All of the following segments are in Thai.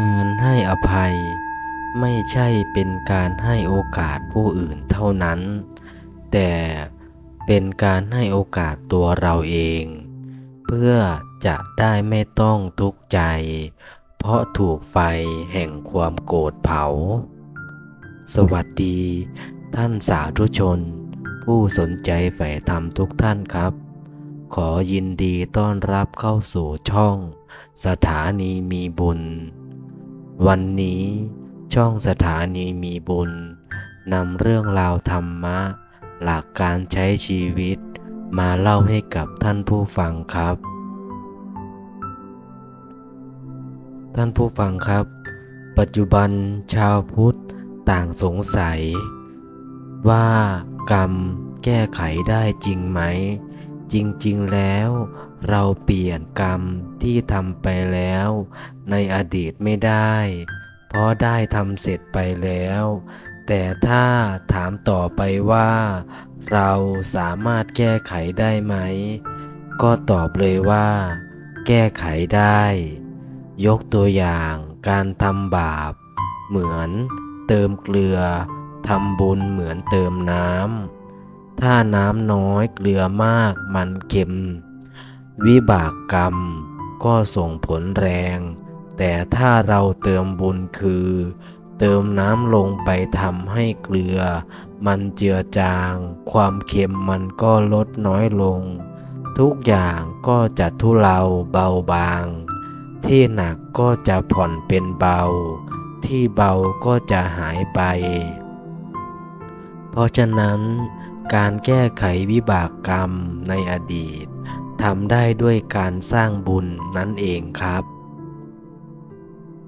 การให้อภัย ไม่ใช่เป็นการให้โอกาสผู้อื่นเท่านั้น แต่เป็นการให้โอกาสตัวเราเอง เพื่อจะได้ไม่ต้องทุกข์ใจ เพราะถูกไฟแห่งความโกรธเผา สวัสดี ท่านสาธุชน ผู้สนใจใฝ่ธรรมทุกท่านครับ ขอยินดีต้อนรับเข้าสู่ช่อง สถานีมีบุญ วันนี้ช่องสถานีมีบุญนำเรื่องราวธรรมะ หลักการใช้ชีวิต มาเล่าให้กับท่านผู้ฟังครับ ท่านผู้ฟังครับ ปัจจุบันชาวพุทธต่างสงสัย ว่ากรรมแก้ไขได้จริงไหม จริง ๆ แล้ว เราเปลี่ยนกรรมที่ทำไปแล้ว ในอดีตไม่ได้ เพราะได้ทำเสร็จไปแล้ว แต่ถ้าถามต่อไปว่า เราสามารถแก้ไขได้ไหม ก็ตอบเลยว่า แก้ไขได้ ยกตัวอย่างการทำบาป เหมือนเติมเกลือทำบุญเหมือนเติมน้ำถ้าน้ำน้อยเกลือมากมันเค็ม วิบากกรรมก็ส่งผลแรง แต่ถ้าเราเติมบุญคือ เติมน้ำลงไปทำให้เกลือ มันเจือจาง ความเค็มมันก็ลดน้อยลง ทุกอย่างก็จะทุเลาเบาบาง ที่หนักก็จะผ่อนเป็นเบา ที่เบาก็จะหายไป เพราะฉะนั้นการแก้ไขวิบากกรรมในอดีต ทำได้ด้วยการสร้างบุญนั่นเองครับ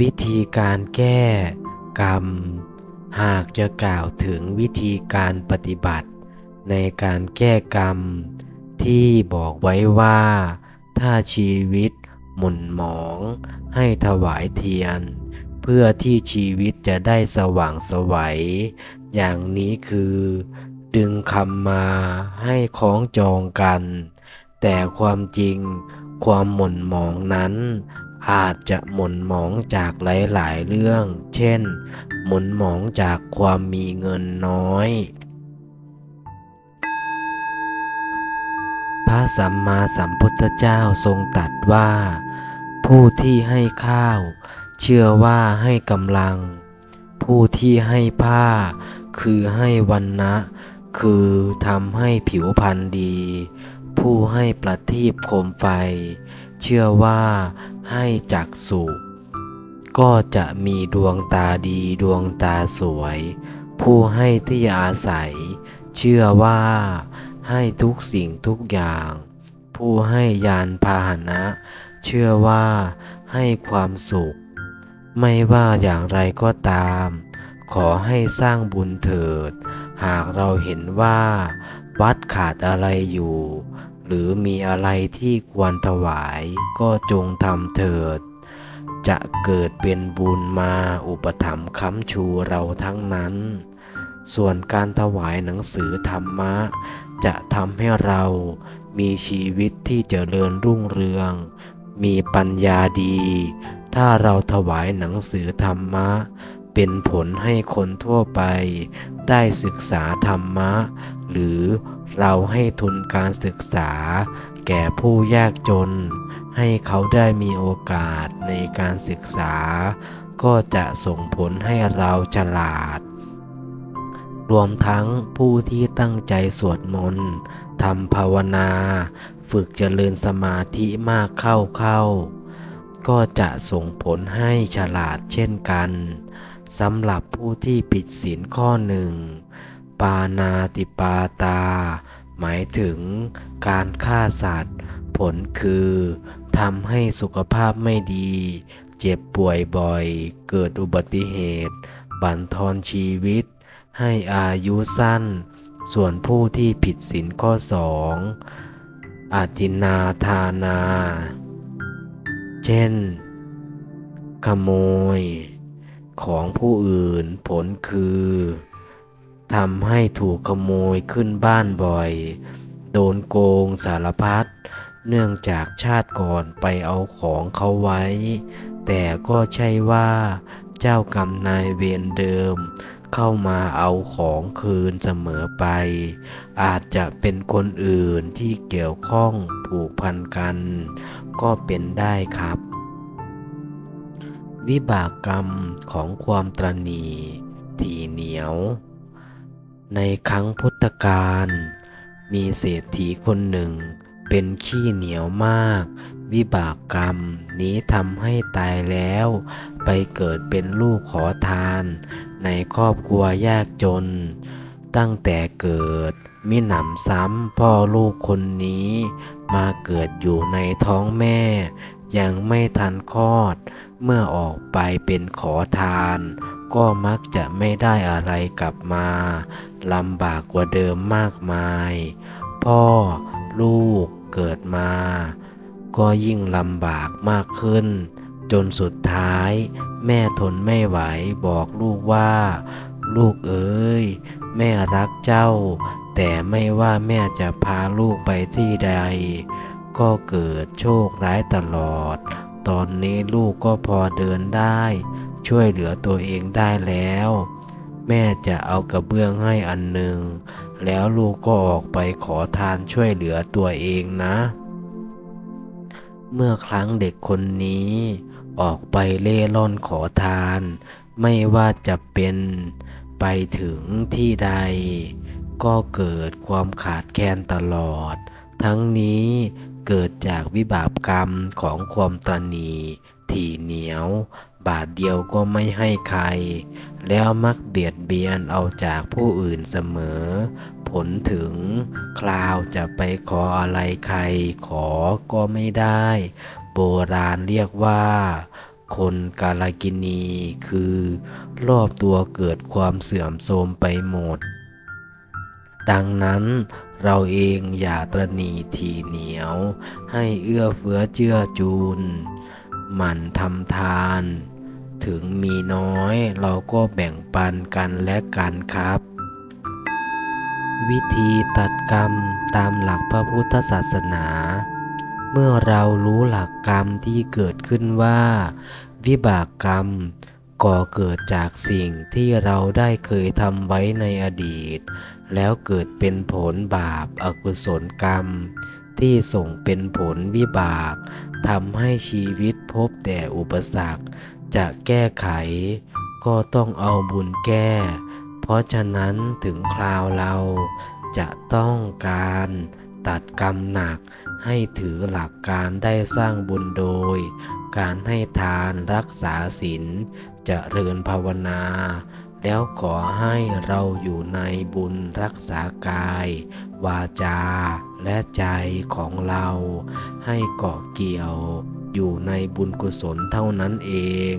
วิธีการแก้กรรม หากจะกล่าวถึงวิธีการปฏิบัติ ในการแก้กรรม ที่บอกไว้ว่า ถ้าชีวิตหม่นหมองให้ถวายเทียน เพื่อที่ชีวิตจะได้สว่างสวัย อย่างนี้คือ ดึงคำมาให้คล้องจองกัน แต่ความจริงความหม่นหมองนั้น อาจจะหม่นหมองจากหลายๆเรื่อง เช่น หม่นหมองจากความมีเงินน้อย พระสัมมาสัมพุทธเจ้าทรงตรัสว่า ผู้ที่ให้ข้าว เชื่อว่าให้กำลัง ผู้ที่ให้ผ้า คือให้วันนะ คือทำให้ผิวพรรณดี ผู้ให้ประทีปโคมไฟ เชื่อว่าให้จักสุก็จะมีดวงตาดีดวงตาสวย ผู้ให้ที่อาศัย เชื่อว่าให้ทุกสิ่งทุกอย่าง ผู้ให้ยานพาหนะ เชื่อว่าให้ความสุข ไม่ว่าอย่างไรก็ตาม ขอให้สร้างบุญเถิด หากเราเห็นว่า วัดขาดอะไรอยู่ หรือมีอะไรที่ควรถวายก็จงทำเถิด จะเกิดเป็นบุญมาอุปถัมภ์ค้ำชูเราทั้งนั้น ส่วนการถวายหนังสือธรรมะ จะทำให้เรามีชีวิตที่เจริญรุ่งเรือง มีปัญญาดี ถ้าเราถวายหนังสือธรรมะ เป็นผลให้คนทั่วไป ได้ศึกษาธรรมะ หรือเราให้ทุนการศึกษา แก่ผู้ยากจน ให้เขาได้มีโอกาสในการศึกษา ก็จะส่งผลให้เราฉลาด รวมทั้งผู้ที่ตั้งใจสวดมนต์ทำภาวนา ฝึกเจริญสมาธิมากเข้าเข้า ก็จะส่งผลให้ฉลาดเช่นกัน สำหรับผู้ที่ผิดศีลข้อหนึ่ง ปานาติปาตา หมายถึงการฆ่าสัตว์ ผลคือทำให้สุขภาพไม่ดี เจ็บป่วยบ่อย เกิดอุบัติเหตุ บั่นทอนชีวิต ให้อายุสั้น ส่วนผู้ที่ผิดศีลข้อสองอาทินาทานา เช่น ขโมย ของผู้อื่นผลคือทำให้ถูกขโมยขึ้นบ้านบ่อย โดนโกงสารพัดเนื่องจากชาติก่อนไปเอาของเขาไว้ แต่ก็ใช่ว่าเจ้ากรรมนายเวรเดิม เข้ามาเอาของคืนเสมอไป อาจจะเป็นคนอื่นที่เกี่ยวข้องผูกพันกัน ก็เป็นได้ครับ วิบากกรรมของความตรณีถี่เหนียว ในครั้งพุทธกาลมีเศรษฐีคนหนึ่ง เป็นขี้เหนียวมาก วิบากกรรมนี้ทำให้ตายแล้ว ไปเกิดเป็นลูกขอทาน ในครอบครัวยากจน ตั้งแต่เกิดมิหนำซ้ำพ่อลูกคนนี้ มาเกิดอยู่ในท้องแม่ ยังไม่ทันคลอด เมื่อออกไปเป็นขอทาน ก็มักจะไม่ได้อะไรกลับมาลำบากกว่าเดิมมากมาย พ่อลูกเกิดมา ก็ยิ่งลำบากมากขึ้น จนสุดท้าย แม่ทนไม่ไหวบอกลูกว่า ลูกเอ๋ยแม่รักเจ้า แต่ไม่ว่าแม่จะพาลูกไปที่ใด ก็เกิดโชคร้ายตลอด ตอนนี้ลูกก็พอเดินได้ ช่วยเหลือตัวเองได้แล้ว แม่จะเอากระเบื้องให้อันหนึ่ง แล้วลูกก็ออกไปขอทานช่วยเหลือตัวเองนะ เมื่อครั้งเด็กคนนี้ ออกไปเล่ร่อนขอทาน ไม่ว่าจะเป็นไปถึงที่ใด ก็เกิดความขาดแคลนตลอด ทั้งนี้ เกิดจากวิบากกรรมของความตรณีถี่เหนียว บาทเดียวก็ไม่ให้ใคร แล้วมักเบียดเบียนเอาจากผู้อื่นเสมอ ผลถึงคราวจะไปขออะไรใครขอก็ไม่ได้ โบราณเรียกว่า คนกาลกินีคือ รอบตัวเกิดความเสื่อมโทรมไปหมดดังนั้น เราเองอย่าตรณีทีเหนียว ให้เอื้อเฟื้อเจื้อจูน หมั่นทำทาน ถึงมีน้อยเราก็แบ่งปันกันและกันครับ วิธีตัดกรรมตามหลักพระพุทธศาสนา เมื่อเรารู้หลักกรรมที่เกิดขึ้นว่า วิบากกรรม ก่อเกิดจากสิ่งที่เราได้เคยทำไว้ในอดีต แล้วเกิดเป็นผลบาปอากุศลกรรม ที่ส่งเป็นผลวิบากทำให้ชีวิตพบแต่อุปสรรค จะแก้ไข ก็ต้องเอาบุญแก้ เพราะฉะนั้นถึงคราวเราจะต้องการตัดกรรมหนักให้ถือหลักการได้สร้างบุญโดย การให้ทานรักษาศีล จะเริญภาวนา แล้วขอให้เราอยู่ในบุญรักษากาย วาจา และใจของเรา ให้เกาะเกี่ยวอยู่ในบุญกุศลเท่านั้นเอง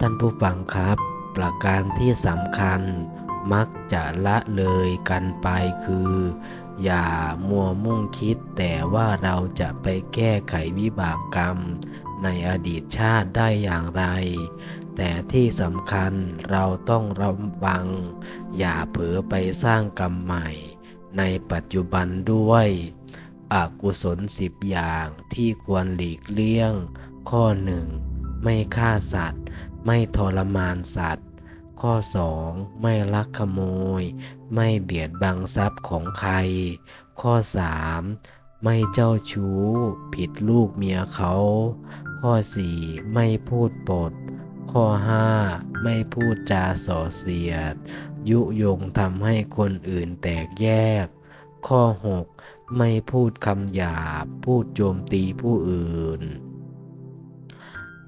ท่านผู้ฟังครับ ประการที่สำคัญมักจะละเลยกันไปคือ อย่ามัวมุ่งคิดแต่ว่าเราจะไปแก้ไขวิบากกรรม ในอดีตชาติได้อย่างไร แต่ที่สำคัญเราต้องระวัง อย่าเผลอไปสร้างกรรมใหม่ ในปัจจุบันด้วยอกุศลสิบอย่างที่ควรหลีกเลี่ยง ข้อหนึ่งไม่ฆ่าสัตว์ ไม่ทรมานสัตว์ ข้อ 2. ไม่ลักขโมย ไม่เบียดบังทรัพย์ของใคร ข้อ 3. ไม่เจ้าชู้ ผิดลูกเมียเขา ข้อ 4. ไม่พูดปด ข้อ 5. ไม่พูดจาส่อเสียด ยุยงทำให้คนอื่นแตกแยก ข้อ 6. ไม่พูดคำหยาบ พูดโจมตีผู้อื่น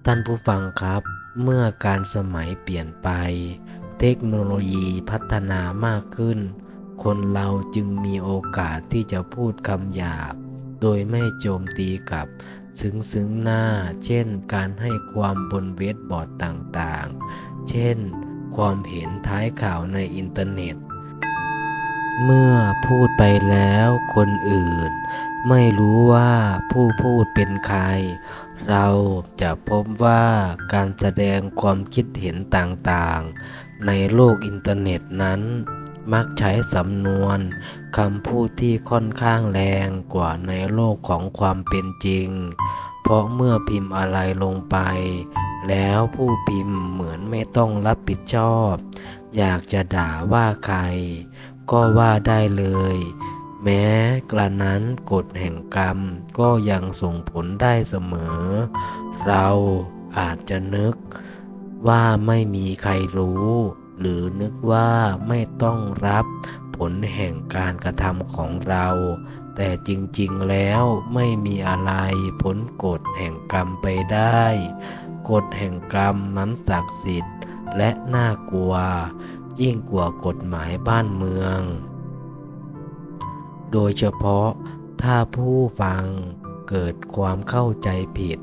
ท่านผู้ฟังครับ เมื่อการสมัยเปลี่ยนไป เทคโนโลยีพัฒนามากขึ้น คนเราจึงมีโอกาสที่จะพูดคำหยาบ โดยไม่โจมตีกับ ซึ้งซึ้งหน้า เช่น การให้ความบนเว็บบอร์ดต่างๆ เช่น ความเห็นท้ายข่าวในอินเทอร์เน็ต เมื่อพูดไปแล้วคนอื่น ไม่รู้ว่าผู้พูดเป็นใคร เราจะพบว่าการแสดงความคิดเห็นต่างๆ ในโลกอินเทอร์เน็ตนั้น มักใช้สำนวนคำพูดที่ค่อนข้างแรงกว่าในโลกของความเป็นจริง เพราะเมื่อพิมพ์อะไรลงไป แล้วผู้พิมพ์เหมือนไม่ต้องรับผิดชอบ อยากจะด่าว่าใคร ก็ว่าได้เลย แม้กระนั้นกฎแห่งกรรมก็ยังส่งผลได้เสมอ เราอาจจะนึกว่าไม่มีใครรู้ หรือนึกว่าไม่ต้องรับผลแห่งการกระทำของเรา แต่จริงๆแล้วไม่มีอะไรพ้นกฎแห่งกรรมไปได้ กฎแห่งกรรมนั้นศักดิ์สิทธิ์และน่ากลัว ยิ่งกว่ากฎหมายบ้านเมือง โดยเฉพาะถ้าผู้ฟังเกิดความเข้าใจผิด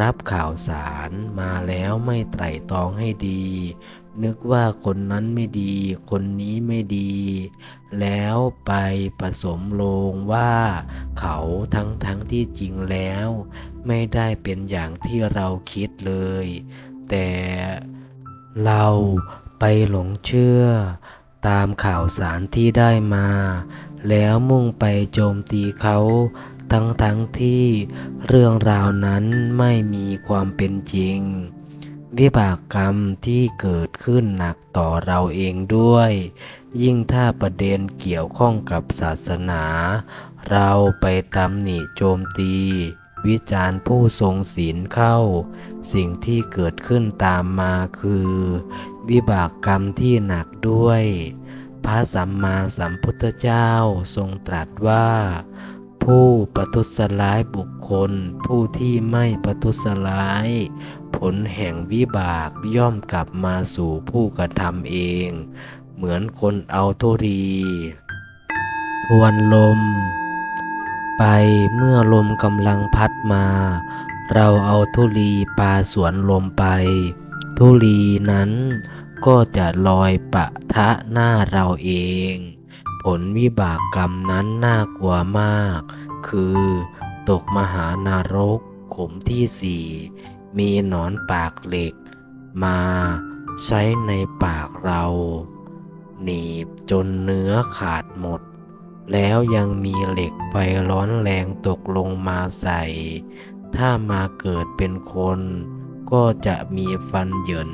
รับข่าวสารมาแล้วไม่ไตร่ตรองให้ดี นึกว่าคนนั้นไม่ดี คนนี้ไม่ดี แล้วไปผสมลงว่าเขาทั้งทั้งที่จริงแล้ว ไม่ได้เป็นอย่างที่เราคิดเลย แต่เราไปหลงเชื่อ ตามข่าวสารที่ได้มา แล้วมุ่งไปโจมตีเขาทั้งทั้งที่เรื่องราวนั้นไม่มีความเป็นจริง วิบากกรรมที่เกิดขึ้นหนักต่อเราเองด้วย ยิ่งถ้าประเด็นเกี่ยวข้องกับศาสนา เราไปตำหนิโจมตี วิจารณ์ผู้ทรงศีลเข้า สิ่งที่เกิดขึ้นตามมาคือ วิบากกรรมที่หนักด้วย พระสัมมาสัมพุทธเจ้าทรงตรัสว่า ผู้ประทุษร้ายบุคคล ผู้ที่ไม่ประทุษร้าย ผลแห่งวิบากย่อมกลับมาสู่ผู้กระทำเอง เหมือนคนเอาทุรีทวนลม ไปเมื่อลมกำลังพัดมา เราเอาทุลีปาสวนลมไป ทุลีนั้นก็จะลอยปะทะหน้าเราเอง ผลวิบากกรรมนั้นน่ากลัวมาก คือ ตกมหานารกขุมที่สี่มีหนอนปากเหล็ก มาใช้ในปากเรา หนีบจนเนื้อขาดหมด แล้วยังมีเหล็กไฟร้อนแรงตกลงมาใส่ ถ้ามาเกิดเป็นคน ก็จะมีฟันเหยิน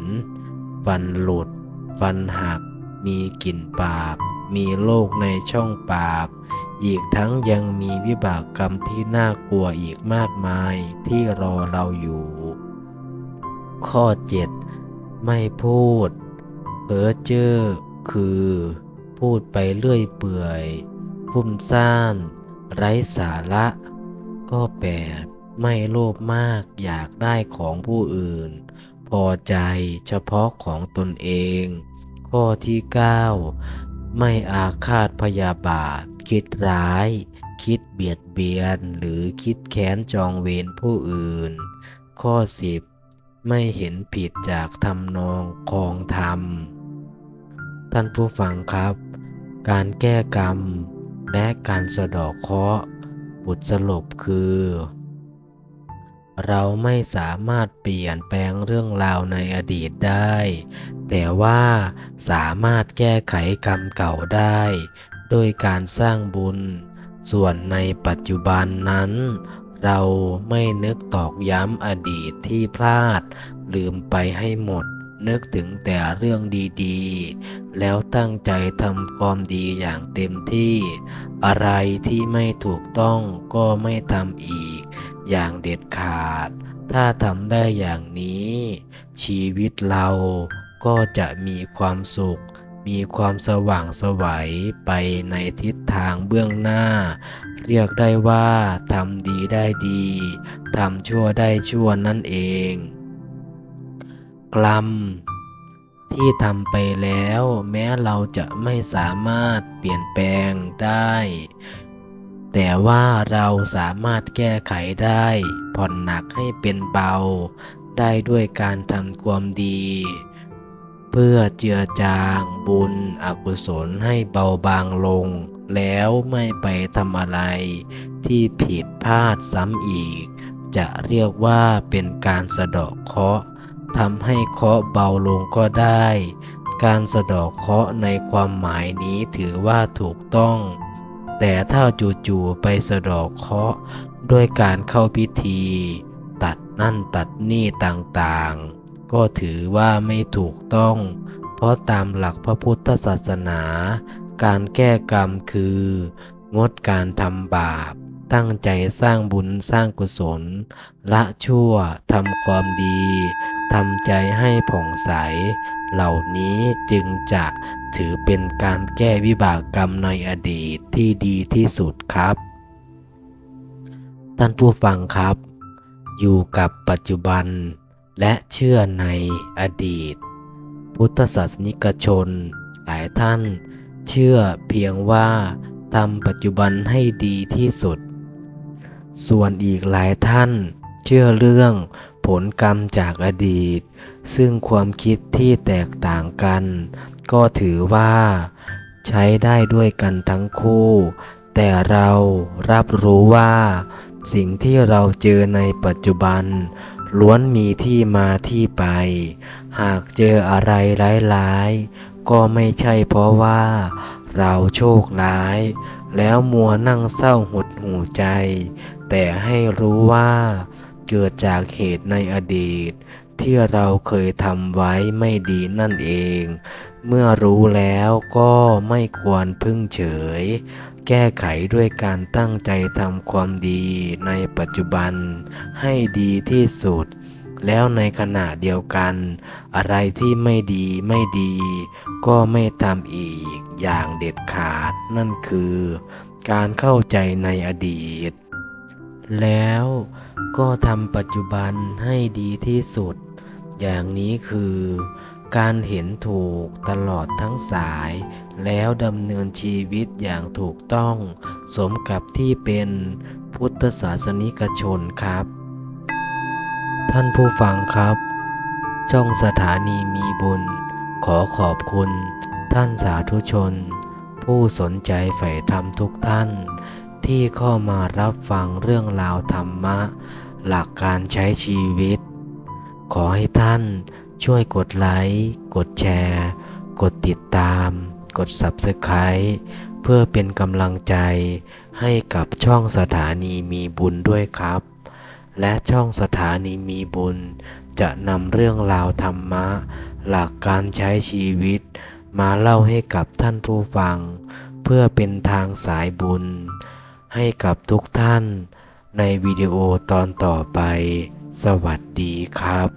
ฟันหลุด ฟันหัก มีกลิ่นปาก มีโรคในช่องปาก อีกทั้งยังมีวิบากกรรมที่น่ากลัวอีกมากมายที่รอเราอยู่ ข้อ 7 ไม่พูด เพ้อเจ้อคือ พูดไปเรื่อยเปื่อย ฟุ้มซ่าน ไร้สาระ ก็แปดไม่โลภมากอยากได้ของผู้อื่น พอใจเฉพาะของตนเอง ข้อที่ 9 ไม่อาฆาตพยาบาท คิดร้าย คิดเบียดเบียน หรือคิดแค้นจองเวรผู้อื่น ข้อ 10 ไม่เห็นผิดจากทำนองคองธรรม ท่านผู้ฟังครับ การแก้กรรม และการสะดอกเคราะห์บทสรุปคือ เราไม่สามารถเปลี่ยนแปลงเรื่องราวในอดีตได้ แต่ว่าสามารถแก้ไขกรรมเก่าได้ โดยการสร้างบุญ ส่วนในปัจจุบันนั้น เราไม่นึกตอกย้ำอดีตที่พลาด ลืมไปให้หมด นึกถึงแต่เรื่องดีๆ แล้วตั้งใจทำความดีอย่างเต็มที่ อะไรที่ไม่ถูกต้องก็ไม่ทำอีก อย่างเด็ดขาด ถ้าทำได้อย่างนี้ ชีวิตเราก็จะมีความสุข มีความสว่างไสวัยไปในทิศทางเบื้องหน้า เรียกได้ว่าทำดีได้ดีทำชั่วได้ชั่วนั่นเอง กรรมที่ทำไปแล้วแม้เราจะไม่สามารถเปลี่ยนแปลงได้ แต่ว่าเราสามารถแก้ไขได้ ผ่อนหนักให้เป็นเบา ได้ด้วยการทำความดี เพื่อเจือจางบุญอกุศลให้เบาบางลง แล้วไม่ไปทำอะไร ที่ผิดพลาดซ้ำอีก จะเรียกว่าเป็นการสะดาะเคราะห์ทำให้เคราะห์เบาลงก็ได้ การสะดาะเคราะห์ในความหมายนี้ถือว่าถูกต้อง แต่ถ้าจู่ๆไปสะดอกเคราะห์ด้วยการเข้าพิธี ตัดนั่นตัดนี่ต่างๆ ก็ถือว่าไม่ถูกต้อง เพราะตามหลักพระพุทธศาสนา การแก้กรรมคือ งดการทำบาป ตั้งใจสร้างบุญสร้างกุศล ละชั่วทำความดีทำใจให้ผ่องใส เหล่านี้จึงจะถือเป็นการแก้วิบากกรรมในอดีตที่ดีที่สุดครับ ท่านผู้ฟังครับ อยู่กับปัจจุบันและเชื่อในอดีต พุทธศาสนิกชน หลายท่านเชื่อเพียงว่าทำปัจจุบันให้ดีที่สุด ส่วนอีกหลายท่าน เชื่อเรื่องผลกรรมจากอดีต ซึ่งความคิดที่แตกต่างกัน ก็ถือว่า ใช้ได้ด้วยกันทั้งคู่ แต่เรารับรู้ว่า สิ่งที่เราเจอในปัจจุบัน ล้วนมีที่มาที่ไป หากเจออะไรร้ายๆ ก็ไม่ใช่เพราะว่า เราโชคร้าย แล้วมัวนั่งเศร้าหดหูใจ แต่ให้รู้ว่าเกิดจากเหตุในอดีต ที่เราเคยทำไว้ไม่ดีนั่นเอง เมื่อรู้แล้วก็ไม่ควรพึ่งเฉย แก้ไขด้วยการตั้งใจทำความดีในปัจจุบันให้ดีที่สุดแล้วในขณะเดียวกัน อะไรที่ไม่ดีไม่ดี ก็ไม่ทำอีกอย่างเด็ดขาดนั่นคือ การเข้าใจในอดีต แล้วก็ทำปัจจุบันให้ดีที่สุด อย่างนี้คือ การเห็นถูกตลอดทั้งสาย แล้วดำเนินชีวิตอย่างถูกต้อง สมกับที่เป็นพุทธศาสนิกชนครับ ท่านผู้ฟังครับ ช่องสถานีมีบุญ ขอขอบคุณ ท่านสาธุชน ผู้สนใจใฝ่ธรรมทุกท่าน ที่เข้ามารับฟังเรื่องราวธรรมะ หลักการใช้ชีวิต ขอให้ท่านช่วยกดไลค์ กดแชร์ กดติดตาม กด Subscribe เพื่อเป็นกำลังใจให้กับช่องสถานีมีบุญด้วยครับ และช่องสถานีมีบุญ จะนำเรื่องราวธรรมะ หลักการใช้ชีวิต มาเล่าให้กับท่านผู้ฟัง เพื่อเป็นทางสายบุญ ให้กับทุกท่านในวิดีโอตอนต่อไป สวัสดีครับ